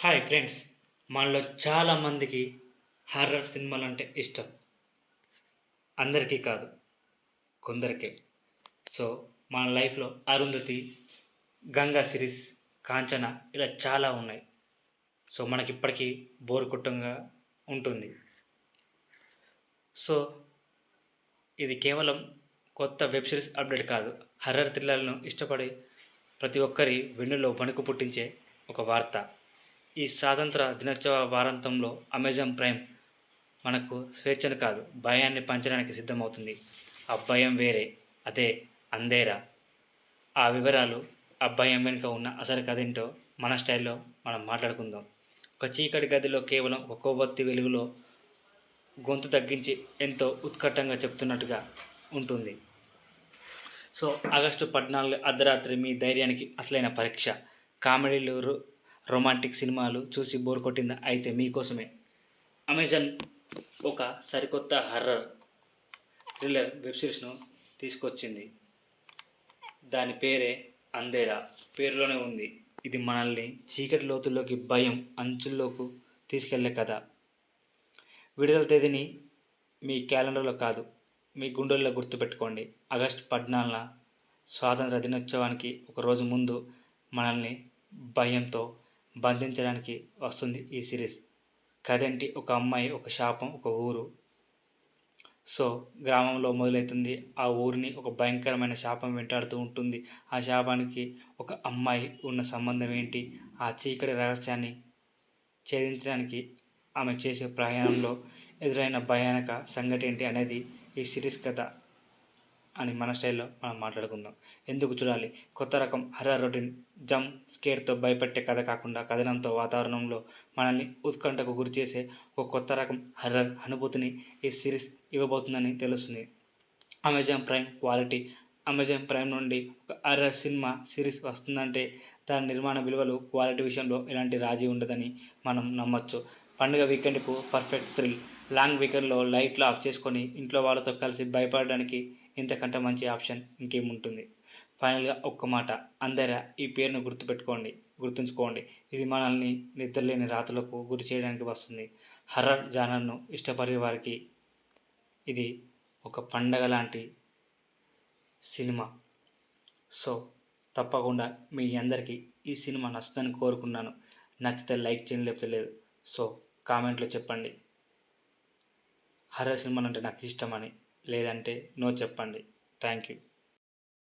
Hi friends మనలో చాలామందికి horror సినిమాలు అంటే ఇష్టం. అందరికీ కాదు కొందరికే. సో మన లైఫ్లో అరుంధతి గంగా సిరీస్ కాంచన ఇలా చాలా ఉన్నాయి. సో మనకి ఇప్పటికీ బోర్ కుట్టంగా ఉంటుంది. సో ఇది కేవలం కొత్త వెబ్ సిరీస్ అప్డేట్ కాదు. హర్రర్ థ్రిల్లర్లను ఇష్టపడి ప్రతి ఒక్కరి వెన్నులో వణుకు పుట్టించే ఒక వార్త. ఈ స్వాతంత్ర దినోత్సవ వారాంతంలో అమెజాన్ ప్రైమ్ మనకు స్వేచ్ఛను కాదు భయాన్ని పంచడానికి సిద్ధమవుతుంది. ఆ భయం వేరే అదే అందేరా ఆ వివరాలు ఆ భయం వెనుక ఉన్న అసలు కథ ఏంటో మన స్టైల్లో మనం మాట్లాడుకుందాం. ఒక చీకటి గదిలో కేవలం ఒక కొవ్వొత్తి వెలుగులో గొంతు తగ్గించి ఎంతో ఉత్కట్టంగా చెప్తున్నట్టుగా ఉంటుంది. సో ఆగస్టు పద్నాలుగు అర్ధరాత్రి మీ ధైర్యానికి అసలైన పరీక్ష. కామెడీలు రొమాంటిక్ సినిమాలు చూసి బోర్ కొట్టిందా? అయితే మీకోసమే. అమెజాన్ ఒక సరికొత్త హర్రర్ థ్రిల్లర్ వెబ్ సిరీస్ను తీసుకొచ్చింది. దాని పేరే అందేరా పేరులోనే ఉంది. ఇది మనల్ని చీకటి లోతుల్లోకి భయం అంచుల్లోకి తీసుకెళ్ళే కథ. విడుదల తేదీని మీ క్యాలెండర్లో కాదు మీ గుండెల్లో గుర్తుపెట్టుకోండి. ఆగస్టు పద్నాలుగున స్వాతంత్ర దినోత్సవానికి ఒక రోజు ముందు మనల్ని భయంతో బంధించడానికి వస్తుంది ఈ సిరీస్. కథేంటి ఒక అమ్మాయి ఒక శాపం ఒక ఊరు. సో గ్రామంలో మొదలవుతుంది. ఆ ఊరిని ఒక భయంకరమైన శాపం వెంటాడుతూ ఉంటుంది. ఆ శాపానికి ఒక అమ్మాయి ఉన్న సంబంధం ఏంటి? ఆ చీకటి రహస్యాన్ని ఛేదించడానికి ఆమె చేసే ప్రయాణంలో ఎదురైన భయానక సంఘటన ఏంటి అనేది ఈ సిరీస్ కథ. అని మన స్టైల్లో మనం మాట్లాడుకుందాం. ఎందుకు చూడాలి? కొత్త రకం హర్రర్ రొటీన్ జమ్ స్కేర్తో భయపెట్టే కథ కాకుండా కథనంతో వాతావరణంలో మనల్ని ఉత్కంఠకు గురి చేసే ఒక కొత్త రకం హర్రర్ అనుభూతిని ఈ సిరీస్ ఇవ్వబోతుందని తెలుస్తుంది. Amazon Prime quality Amazon Prime నుండి ఒక హర్రర్ సినిమా సిరీస్ వస్తుందంటే దాని నిర్మాణ విలువలు క్వాలిటీ విషయంలో ఎలాంటి రాజీ ఉండదని మనం నమ్మొచ్చు. పండుగ వీకెండ్కు పర్ఫెక్ట్ థ్రిల్ లాంగ్ వీకెండ్లో లైట్లు ఆఫ్ చేసుకొని ఇంట్లో వాళ్ళతో కలిసి భయపడడానికి ఇంతకంటే మంచి ఆప్షన్ ఇంకేముంటుంది? ఫైనల్గా ఒక్క మాట. అందరా ఈ పేరును గుర్తుపెట్టుకోండి గుర్తుంచుకోండి. ఇది మనల్ని నిద్రలేని రాత్రులకు గురి చేయడానికి వస్తుంది. హర్రర్ జానర్ను ఇష్టపడే వారికి ఇది ఒక పండగ లాంటి సినిమా. సో తప్పకుండా మీ అందరికీ ఈ సినిమా నచ్చుదని కోరుకున్నాను. నచ్చితే లైక్ చేయండి లేకపోతే లేదు. సో కామెంట్లో చెప్పండి. హర్రర్ సినిమాలు అంటే నాకు ఇష్టమని. లేదంటే నో చెప్పండి. Thank you